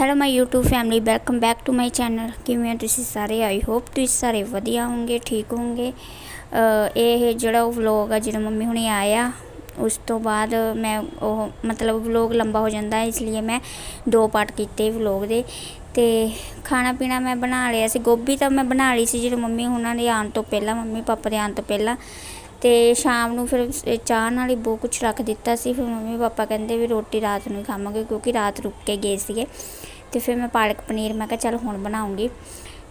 Hello my YouTube family welcome back to my channel ਕਿਵੇਂ ਹੋ ਤੁਸੀਂ ਸਾਰੇ ਆਈ ਹੋਪ ਤੁਸੀਂ ਸਾਰੇ ਵਧੀਆ ਹੋਵੋਗੇ ਠੀਕ ਹੋਵੋਗੇ ਇਹ ਜਿਹੜਾ ਉਹ ਵਲੋਗ ਆ ਜਿਹੜਾ ਮੰਮੀ ਹੁਣੇ ਆਇਆ ਉਸ ਤੋਂ ਬਾਅਦ ਮੈਂ ਉਹ ਮਤਲਬ ਵਲੋਗ ਲੰਬਾ ਹੋ ਜਾਂਦਾ ਹੈ ਇਸ ਲਈ ਮੈਂ ਦੋ ਪਾਰਟ ਕੀਤੇ ਵਲੋਗ ਦੇ ਤੇ ਖਾਣਾ ਪੀਣਾ ਮੈਂ ਬਣਾ ਲਿਆ ਸੀ ਗੋਭੀ ਤਾਂ ਮੈਂ ਬਣਾ ਲਈ ਸੀ ਜਦੋਂ ਮੰਮੀ ਉਹਨਾਂ ਦੇ ਆਉਣ ਤੋਂ ਪਹਿਲਾਂ ਮੰਮੀ ਪਾਪਾ ਦੇ ਆਉਣ ਤੋਂ ਪਹਿਲਾਂ ਤੇ ਸ਼ਾਮ ਨੂੰ ਫਿਰ ਚਾਹ ਨਾਲ ਹੀ ਬਹੁਤ ਕੁਝ ਰੱਖ ਦਿੱਤਾ ਸੀ। ਫਿਰ ਮੰਮੀ ਪਾਪਾ ਕਹਿੰਦੇ ਵੀ ਰੋਟੀ ਰਾਤ ਨੂੰ ਖਾਵਾਂਗੇ ਕਿਉਂਕਿ ਰਾਤ ਰੁਕ ਕੇ ਗਏ ਸੀਗੇ। ਤੇ ਫਿਰ ਮੈਂ ਪਾਲਕ ਪਨੀਰ ਮੈਂ ਕਿਹਾ ਚੱਲ ਹੁਣ ਬਣਾਉਂਗੀ।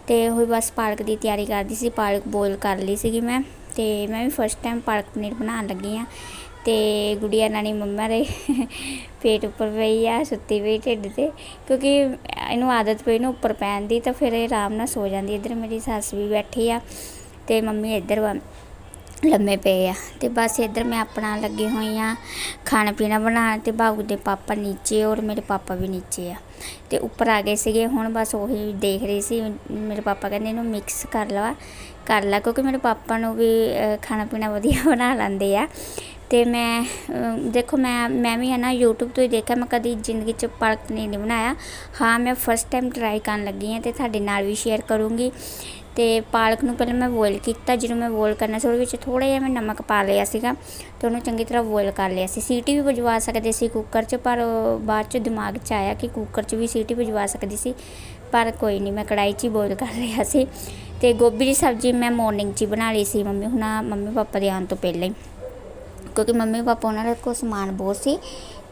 ਤੇ ਉਹ ਬਸ ਪਾਲਕ ਦੀ ਤਿਆਰੀ ਕਰਦੀ ਸੀ, ਪਾਲਕ ਬੋਇਲ ਕਰ ਲਈ ਸੀਗੀ ਮੈਂ। ਤੇ ਮੈਂ ਵੀ ਫਸਟ ਟਾਈਮ ਪਾਲਕ ਪਨੀਰ ਬਣਾਉਣ ਲੱਗੀ ਆ ਤੇ ਗੁੜੀਆ ਨਾਨੀ ਮੰਮਾ ਦੇ ਪੇਟ ਉੱਪਰ ਪਈ ਆ, ਸੁੱਤੀ ਪਈ ਢਿੱਡ ਤੇ। ਕਿਉਂਕਿ ਇਹਨੂੰ ਆਦਤ ਪਈ ਨਾ ਉੱਪਰ ਪੈਣ ਦੀ, ਤਾਂ ਫਿਰ ਇਹ ਆਰਾਮ ਨਾਲ ਸੋ ਜਾਂਦੀ। ਇੱਧਰ ਮੇਰੀ ਸੱਸ ਵੀ ਬੈਠੀ ਆ ਤੇ ਮੰਮੀ ਇੱਧਰ ਵਾ ਲੰਮੇ ਪਏ ਆ ਤੇ ਬਸ ਇੱਧਰ ਮੈਂ ਆਪਣਾ ਲੱਗੀ ਹੋਈ ਆ ਖਾਣਾ ਪੀਣਾ ਬਣਾਉਣ ਤੇ ਬਾਬੂ ਦੇ ਪਾਪਾ ਨੀਚੇ ਔਰ ਮੇਰੇ ਪਾਪਾ ਵੀ ਨੀਚੇ ਆ। ਤੇ ਉੱਪਰ ਆ ਗਏ ਸੀਗੇ, ਹੁਣ ਬਸ ਉਹੀ ਦੇਖ ਰਹੀ ਸੀ, ਮੇਰੇ ਪਾਪਾ ਕਹਿੰਦੇ ਇਹਨੂੰ ਮਿਕਸ ਕਰ ਲਵਾ ਕਰ ਲਾ, ਕਿਉਂਕਿ ਮੇਰੇ ਪਾਪਾ ਨੂੰ ਵੀ ਖਾਣਾ ਪੀਣਾ ਵਧੀਆ ਬਣਾ ਲੈਂਦੇ ਆ। ਤੇ ਮੈਂ ਦੇਖੋ ਮੈਂ ਮੈਂ ਵੀ ਹੈ ਨਾ YouTube ਤੋਂ ਹੀ ਦੇਖਿਆ, ਮੈਂ ਕਦੀ ਜ਼ਿੰਦਗੀ 'ਚ ਪਾਲਕ ਪਨੀਰ ਨਹੀਂ ਬਣਾਇਆ। ਹਾਂ, ਮੈਂ ਫਸਟ ਟਾਈਮ ਟਰਾਈ ਕਰਨ ਲੱਗੀ ਹਾਂ ਤੇ ਤੁਹਾਡੇ ਨਾਲ ਵੀ ਸ਼ੇਅਰ ਕਰੂੰਗੀ। ਤੇ ਪਾਲਕ ਨੂੰ ਪਹਿਲਾਂ ਮੈਂ ਬੋਇਲ ਕੀਤਾ, ਜਦੋਂ ਮੈਂ ਬੋਇਲ ਕਰਨਾ ਸੀ, ਉਹਦੇ ਵਿੱਚ ਥੋੜਾ ਜਿਹਾ ਮੈਂ ਨਮਕ ਪਾ ਲਿਆ ਸੀਗਾ ਤੇ ਉਹਨੂੰ ਚੰਗੀ ਤਰ੍ਹਾਂ ਬੋਇਲ ਕਰ ਲਿਆ ਸੀ। ਸੀਟੀ ਵੀ ਵਜਵਾ ਸਕਦੇ ਸੀ ਕੁੱਕਰ 'ਚ, ਪਰ ਉਹ ਬਾਅਦ 'ਚ ਦਿਮਾਗ 'ਚ ਆਇਆ ਕਿ ਕੁੱਕਰ 'ਚ ਵੀ ਸੀਟੀ ਵਜਵਾ ਸਕਦੀ ਸੀ, ਪਰ ਕੋਈ ਨਹੀਂ, ਮੈਂ ਕੜਾਈ 'ਚ ਹੀ ਬੋਇਲ ਕਰ ਲਿਆ ਸੀ। ਤੇ ਗੋਭੀ ਦੀ ਸਬਜ਼ੀ ਮੈਂ ਮਾਰਨਿੰਗ 'ਚ ਹੀ ਬਣਾ ਲਈ ਸੀ ਮੰਮੀ, ਹੁਣਾਂ ਮੰਮੀ ਪਾਪਾ ਦੇ ਆਉਣ ਤੋਂ ਪਹਿਲਾਂ ਹੀ, ਕਿਉਂਕਿ ਮੰਮੀ ਪਾਪਾ ਉਹਨਾਂ ਦੇ ਕੋਲ ਸਮਾਨ ਬਹੁਤ ਸੀ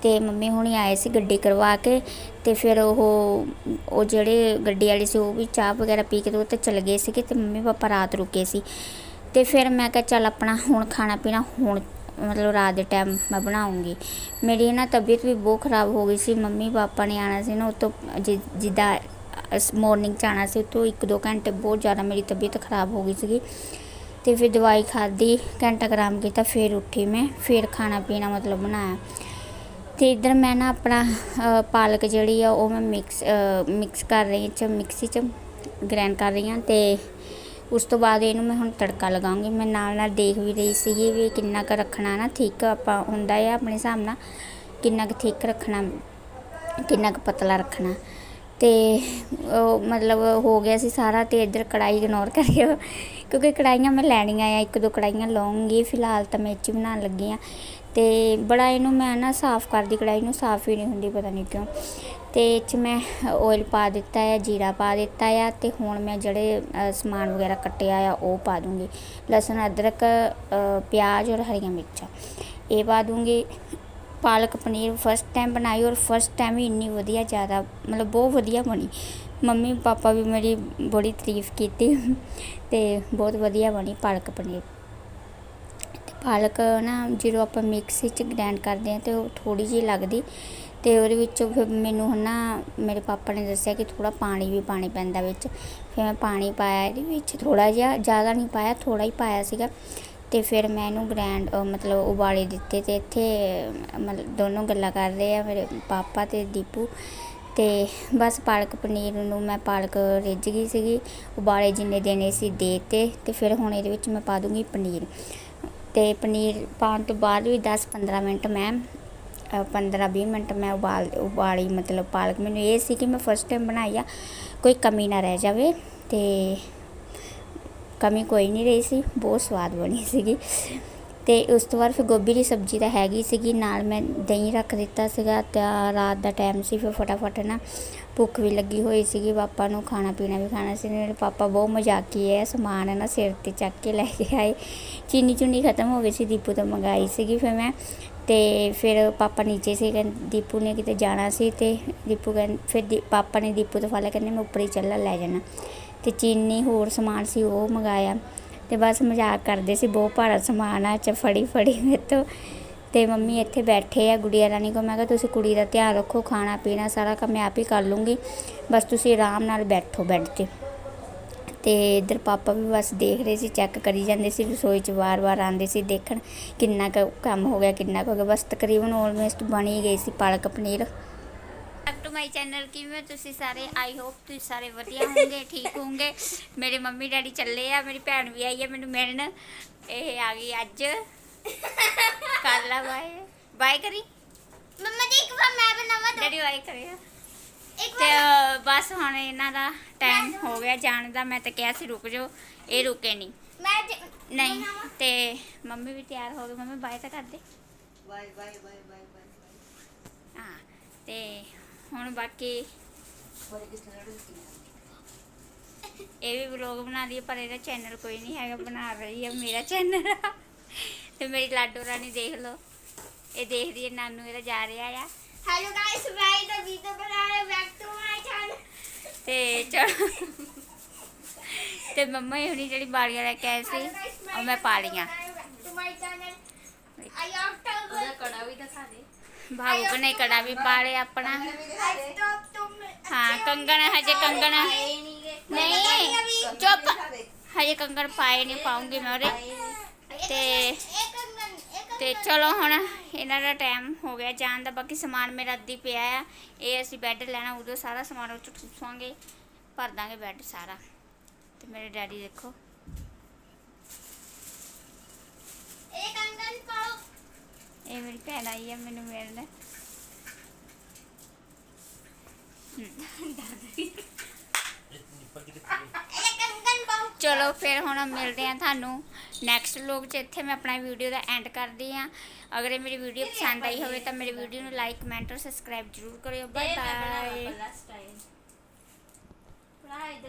ਤੇ ਮੰਮੀ ਹੁਣੀ ਆਏ ਸੀ ਗੱਡੀ ਕਰਵਾ ਕੇ ਤੇ ਫਿਰ ਉਹ ਉਹ ਜਿਹੜੇ ਗੱਡੀ ਵਾਲੇ ਸੀ ਉਹ ਵੀ ਚਾਹ ਵਗੈਰਾ ਪੀ ਕੇ ਤੇ ਉਹ ਤੇ ਚਲੇ ਗਏ ਸੀਗੇ ਤੇ ਮੰਮੀ ਪਾਪਾ ਰਾਤ ਰੁਕੇ ਸੀ। ਤੇ ਫਿਰ ਮੈਂ ਕਿਹਾ ਚੱਲ ਆਪਣਾ ਹੁਣ ਖਾਣਾ ਪੀਣਾ ਹੁਣ ਮਤਲਬ ਰਾਤ ਦੇ ਟਾਈਮ ਮੈਂ ਬਣਾਉਂਗੀ। ਮੇਰੀ ਨਾ ਤਬੀਅਤ ਵੀ ਬਹੁਤ ਖਰਾਬ ਹੋ ਗਈ ਸੀ, ਮੰਮੀ ਪਾਪਾ ਨੇ ਆਣਾ ਸੀ ਨਾ ਉਹ ਤੋਂ ਜਿ- ਜਿੱਦਾਂ ਮਾਰਨਿੰਗ ਚ ਆਣਾ ਸੀ ਉਤੋਂ ਇੱਕ ਦੋ ਘੰਟੇ ਬਹੁਤ ਜ਼ਿਆਦਾ ਮੇਰੀ ਤਬੀਅਤ ਖਰਾਬ ਹੋ ਗਈ ਸੀਗੀ। ਤੇ ਫਿਰ ਦਵਾਈ ਖਾਧੀ, ਘੰਟਾ ਆਰਾਮ ਕੀਤਾ, ਫਿਰ ਉੱਠੀ ਮੈਂ, ਫਿਰ ਖਾਣਾ ਪੀਣਾ ਮਤਲਬ ਬਣਾਇਆ। ਅਤੇ ਇੱਧਰ ਮੈਂ ਨਾ ਆਪਣਾ ਪਾਲਕ ਜਿਹੜੀ ਆ ਉਹ ਮੈਂ ਮਿਕਸ ਮਿਕਸ ਕਰ ਰਹੀ ਹਾਂ ਚ ਮਿਕਸੀ ਚ ਗ੍ਰੈਂਡ ਕਰ ਰਹੀ ਹਾਂ ਅਤੇ ਉਸ ਤੋਂ ਬਾਅਦ ਇਹਨੂੰ ਮੈਂ ਹੁਣ ਤੜਕਾ ਲਗਾਉਂਗੀ। ਮੈਂ ਨਾਲ ਨਾਲ ਦੇਖ ਵੀ ਰਹੀ ਸੀਗੀ ਵੀ ਕਿੰਨਾ ਕੁ ਰੱਖਣਾ ਨਾ ਥਿੱਕ ਆਪਾਂ ਹੁੰਦਾ ਆ ਆਪਣੇ ਹਿਸਾਬ ਨਾਲ, ਕਿੰਨਾ ਕੁ ਥਿੱਕ ਰੱਖਣਾ, ਕਿੰਨਾ ਕੁ ਪਤਲਾ ਰੱਖਣਾ। ਤੇ, ਉਹ ਮਤਲਬ ਹੋ ਗਿਆ ਸੀ ਸਾਰਾ ਤੇ ਇੱਧਰ ਕੜਾਈ ਇਗਨੋਰ ਕਰਿਓ ਕਿਉਂਕਿ ਕੜਾਈਆਂ ਮੈਂ ਲੈਣੀਆਂ ਆ, ਇੱਕ ਦੋ ਕੜਾਈਆਂ ਲਵਾਂਗੀ ਫਿਲਹਾਲ ਤਾਂ ਮੈਂ ਇਹ ਬਣਾਉਣ ਲੱਗੀ ਆ ਤੇ ਬੜਾ ਇਹਨੂੰ ਮੈਂ ਨਾ ਸਾਫ਼ ਕਰਦੀ ਕੜਾਈ ਨੂੰ ਸਾਫ਼ ਹੀ ਨਹੀਂ ਹੁੰਦੀ, ਪਤਾ ਨਹੀਂ ਕਿਉਂ। ਤੇ ਇਹ 'ਚ ਮੈਂ ਆਇਲ ਪਾ ਦਿੱਤਾ ਹੈ ਜੀਰਾ ਪਾ ਦਿੱਤਾ ਆ, ਤੇ ਹੁਣ ਮੈਂ ਜਿਹੜੇ ਸਮਾਨ ਵਗੈਰਾ ਕੱਟਿਆ ਆ, ਉਹ ਪਾ ਦੂੰਗੀ। ਲਸਣ, ਅਦਰਕ ਪਿਆਜ਼ ਔਰ ਹਰੀਆਂ ਮਿਰਚਾਂ, ਇਹ ਪਾ ਦੂੰਗੀ। ਪਾਲਕ ਪਨੀਰ ਫਸਟ ਟਾਈਮ ਬਣਾਈ ਔਰ ਫਸਟ ਟਾਈਮ ਹੀ ਇੰਨੀ ਵਧੀਆ ਜ਼ਿਆਦਾ, ਮਤਲਬ ਬਹੁਤ ਵਧੀਆ ਬਣੀ। ਮੰਮੀ ਪਾਪਾ ਵੀ ਮੇਰੀ ਬੜੀ ਤਾਰੀਫ ਕੀਤੀ, ਤੇ ਬਹੁਤ ਵਧੀਆ ਬਣੀ ਪਾਲਕ ਪਨੀਰ। ਪਾਲਕ ਨਾ ਜਦੋਂ ਆਪਾਂ ਮਿਕਸੀ ਚ ਗ੍ਰੈਂਡ ਕਰਦੇ ਹਾਂ ਤੇ ਉਹ ਥੋੜ੍ਹੀ ਜਿਹੀ ਲੱਗਦੀ ਅਤੇ ਉਹਦੇ ਵਿੱਚ ਫਿਰ ਮੈਨੂੰ ਹੁਣ ਨਾ ਮੇਰੇ ਪਾਪਾ ਨੇ ਦੱਸਿਆ ਕਿ ਥੋੜ੍ਹਾ ਪਾਣੀ ਵੀ ਪਾਣੀ ਪੈਂਦਾ ਵਿੱਚ। ਫਿਰ ਮੈਂ ਪਾਣੀ ਪਾਇਆ, ਇਹਦੇ ਵਿੱਚ ਥੋੜ੍ਹਾ ਜਿਹਾ ਜ਼ਿਆਦਾ ਨਹੀਂ ਪਾਇਆ, ਥੋੜ੍ਹਾ ਹੀ ਪਾਇਆ ਸੀਗਾ। ਅਤੇ ਫਿਰ ਮੈਂ ਇਹਨੂੰ ਗ੍ਰੈਂਡ ਮਤਲਬ ਉਬਾਲੇ ਦਿੱਤੇ ਅਤੇ ਇੱਥੇ, ਮਤਲਬ ਦੋਨੋਂ ਗੱਲਾਂ ਕਰ ਰਹੇ ਆ ਮੇਰੇ ਪਾਪਾ ਅਤੇ ਦੀਪੂ। ਅਤੇ ਬਸ ਪਾਲਕ ਪਨੀਰ ਨੂੰ ਮੈਂ ਪਾਲਕ ਰਿੱਝ ਗਈ ਸੀਗੀ, ਉਬਾਲੇ ਜਿੰਨੇ ਦੇਣੇ ਸੀ ਦੇਤੇ ਅਤੇ ਫਿਰ ਹੁਣ ਇਹਦੇ ਵਿੱਚ ਮੈਂ ਪਾ ਦੂੰਗੀ ਪਨੀਰ। ਅਤੇ ਪਨੀਰ ਪਾਉਣ ਤੋਂ ਬਾਅਦ ਵੀ 10-15 ਮਿੰਟ ਮੈਂ 15-20 ਮਿੰਟ ਮੈਂ ਉਬਾਲ, ਉਬਾਲੀ ਮਤਲਬ ਪਾਲਕ। ਮੈਨੂੰ ਇਹ ਸੀ ਕਿ ਮੈਂ ਫਸਟ ਟਾਈਮ ਬਣਾਈ ਆ, ਕੋਈ ਕਮੀ ਨਾ ਰਹਿ ਜਾਵੇ ਤੇ ਕਮੀ ਕੋਈ ਨਹੀਂ ਰਹੀ ਸੀ, ਬਹੁਤ ਸਵਾਦ ਬਣੀ ਸੀਗੀ। ਤੇ ਉਸ ਤੋਂ ਬਾਅਦ ਫਿਰ ਗੋਭੀ ਦੀ ਸਬਜ਼ੀ ਤਾਂ ਹੈਗੀ ਸੀਗੀ, ਨਾਲ ਮੈਂ ਦਹੀਂ ਰੱਖ ਦਿੱਤਾ ਸੀਗਾ ਤਾਂ ਰਾਤ ਦਾ ਟਾਈਮ ਸੀ ਫਿਰ ਫਟਾਫਟ ਨਾ ਭੁੱਖ ਵੀ ਲੱਗੀ ਹੋਈ ਸੀਗੀ, ਪਾਪਾ ਨੂੰ ਖਾਣਾ ਪੀਣਾ ਵੀ ਖਾਣਾ ਸੀ ਮੇਰੇ ਪਾਪਾ ਬਹੁਤ ਮਜ਼ਾਕੀ ਹੈ ਸਮਾਨ ਹੈ ਨਾ ਸਿਰ ਤੇ ਚੱਕ ਕੇ ਲੈ ਕੇ ਆਏ। ਚੀਨੀ ਚੁੰਨੀ ਖਤਮ ਹੋ ਗਈ ਸੀ, ਦੀਪੂ ਤੋਂ ਮੰਗਾਈ ਸੀਗੀ ਫਿਰ ਮੈਂ ਤੇ ਫਿਰ ਪਾਪਾ ਨੀਚੇ ਸੀ, ਕਹਿੰਦੇ ਦੀਪੂ ਨੇ ਕਿਤੇ ਜਾਣਾ ਸੀ ਤੇ ਦੀਪੂ ਕਹਿੰਦੇ, ਫਿਰ ਦੀ- ਪਾਪਾ ਨੇ ਦੀਪੂ ਤੋਂ ਫਾਲੇ ਕਹਿੰਦੇ ਮੈਂ ਉੱਪਰ ਹੀ ਚੱਲਾ, ਲੈ ਜਾਣਾ। ਤੇ ਚੀਨੀ ਹੋਰ ਸਮਾਨ ਸੀ, ਉਹ ਮੰਗਾਇਆ। ਤੇ ਬਸ ਮਜ਼ਾਕ ਕਰਦੇ ਸੀ, ਬਹੁਤ ਭਾਰਾ ਸਮਾਨ ਆ ਚ ਫੜੀ ਫੜੀ ਮੇਰੇ ਤੋਂ। ਤੇ ਮੰਮੀ ਇੱਥੇ ਬੈਠੇ ਆ ਗੁੜੀਆ ਰਾਣੀ ਕੋ ਮੈਂ ਕਿਹਾ ਤੁਸੀਂ ਕੁੜੀ ਦਾ ਧਿਆਨ ਰੱਖੋ, ਖਾਣਾ, ਪੀਣਾ ਸਾਰਾ ਕੰਮ ਮੈਂ ਆਪ ਹੀ ਕਰ ਲੂੰਗੀ। ਬਸ ਤੁਸੀਂ ਆਰਾਮ ਨਾਲ ਬੈਠੋ ਬੈੱਡ ਤੇ। ਤੇ ਇਧਰ ਪਾਪਾ ਵੀ ਬਸ ਦੇਖ ਰਹੇ ਸੀ, ਚੈੱਕ ਕਰੀ ਜਾਂਦੇ ਸੀ, ਰਸੋਈ 'ਚ ਵਾਰ-ਵਾਰ ਆਉਂਦੇ ਸੀ ਦੇਖਣ ਕਿੰਨਾ ਕੁ ਕੰਮ ਹੋ ਗਿਆ, ਕਿੰਨਾ ਕੁ ਹੋ ਗਿਆ। ਬਸ ਤਕਰੀਬਨ ਆਲਮੋਸਟ ਬਣੀ ਗਈ ਸੀ, ਪਾਲਕ ਪਨੀਰ। ਮਾਈ ਚੈਨਲ ਕਿਵੇਂ ਹੋ ਤੁਸੀਂ ਸਾਰੇ? ਆਈ ਹੋਪ ਤੁਸੀਂ ਸਾਰੇ ਵਧੀਆ ਹੋਵੋਗੇ ਠੀਕ ਹੋਵੋਗੇ। ਮੇਰੇ ਮੰਮੀ ਡੈਡੀ ਚੱਲੇ ਆ ਮੇਰੀ ਭੈਣ ਵੀ ਆਈ ਹੈ ਮੈਨੂੰ ਮਿਲਣ। ਇਹ ਆ ਗਈ ਅੱਜ। ਕਰ ਲਾ ਬਾਏ। ਬਾਏ ਕਰੀ। ਮੰਮਾ ਜੀ ਇੱਕ ਵਾਰ ਮੈਂ ਬਣਾਵਾ ਡੈਡੀ ਬਾਏ ਕਰਿਆ ਇੱਕ ਤੇ ਬਸ ਹੁਣ ਇਹਨਾਂ ਦਾ ਟਾਈਮ ਹੋ ਗਿਆ ਜਾਣ ਦਾ ਮੈਂ ਤਾਂ ਕਿਹਾ ਸੀ ਰੁਕ ਜਾਓ ਇਹ ਰੁਕੇ ਨਹੀਂ ਮੈਂ ਨਹੀਂ ਤੇ ਮੰਮੀ ਵੀ ਤਿਆਰ ਹੋ ਗਏ। ਮੰਮੀ ਬਾਏ ਤਾਂ ਕਰ ਦੇ। Bye bye bye bye bye ਹਾਂ ਤੇ ਹੁਣ ਬਾਕੀ ਇਹ ਵੀ ਵਲੌਗ ਬਣਾਉਂਦੀ ਹੈ ਪਰ ਇਹਦਾ ਚੈਨਲ ਕੋਈ ਨਹੀਂ ਹੈਗਾ ਬਣਾ ਰਹੀ ਹੈ ਮੇਰਾ ਚੈਨਲ ਤੇ ਮੇਰੀ ਲਾਡੋ ਰਾਣੀ ਦੇਖ ਲਓ। ਇਹ ਦੇਖਦੀ ਹੈ ਨਾਨੂ ਇਹਦਾ ਜਾ ਰਿਹਾ ਆ। ਹੈਲੋ ਗਾਇਸ ਮੈਂ ਇਹਦਾ ਵੀਡੀਓ ਬਣਾ ਰਿਹਾ ਬੈਕ ਟੂ ਮਾਈ ਚੈਨਲ ਤੇ ਚਲੋ। ਤੇ ਮੰਮਾ ਇਹ ਹੁਣੀ ਜਿਹੜੀ ਬਾਲੀਆਂ ਲੈ ਕੇ ਆਏ ਸੀ ਉਹ ਮੈਂ ਪਾ ਲਈਆਂ। ਟੂ ਮਾਈ ਚੈਨਲ ਆਈ ਆਫ ਟੂ ਉਹਦਾ ਕੜਾ ਵੀ ਦਿਖਾ ਦੇ। ਭਾਵੁਕ ਨੇ ਕੜਾ ਵੀ ਪਾ ਲਿਆ ਆਪਣਾ ਆਈ ਸਟਾਪ ਤੁਮ ਹਾਂ ਕੰਗਣ ਹਜੇ ਕੰਗਣ ਨਹੀਂ ਚੁੱਪ ਹਜੇ ਕੰਗਣ ਪਾਏ ਨਹੀਂ ਪਾਉਂਗੀ ਮੈਂ ਉਹਦੇ ਤੇ- ਤੇ ਚਲੋ ਹੁਣ ਇਹਨਾਂ ਦਾ ਟਾਈਮ ਹੋ ਗਿਆ ਜਾਣ ਦਾ ਬਾਕੀ ਸਮਾਨ ਮੇਰਾ ਅੱਧੀ ਪਿਆ ਆ ਇਹ ਅਸੀਂ ਬੈੱਡ ਲੈਣਾ ਉਦੋਂ ਸਾਰਾ ਸਮਾਨ ਉਹ ਚ ਠੂਸਾਂਗੇ ਭਰ ਦਾਂਗੇ ਬੈੱਡ ਸਾਰਾ ਤੇ ਮੇਰੇ ਡੈਡੀ ਦੇਖੋ ਇਹ ਮੇਰੀ ਭੈਣ ਆਈ ਆ ਮੈਨੂੰ ਮਿਲਣ। ਇਹ ਕੰਗਨ ਪਾਓ ਚਲੋ ਫਿਰ ਹੁਣ ਮਿਲਦੇ ਆ ਤੁਹਾਨੂੰ ਨੈਕਸਟ ਵਲੋਗ 'ਚ। ਇੱਥੇ ਮੈਂ ਆਪਣਾ ਵੀਡੀਓ ਦਾ ਐਂਡ ਕਰਦੀ ਆ ਅਗਰ ਇਹ ਮੇਰੀ ਵੀਡੀਓ ਪਸੰਦ ਆਈ ਹੋਵੇ ਤਾਂ ਮੇਰੀ ਵੀਡੀਓ ਨੂੰ ਲਾਈਕ ਕਮੈਂਟ ਔਰ ਸਬਸਕ੍ਰਾਈਬ ਜ਼ਰੂਰ ਕਰਿਓ। Bye bye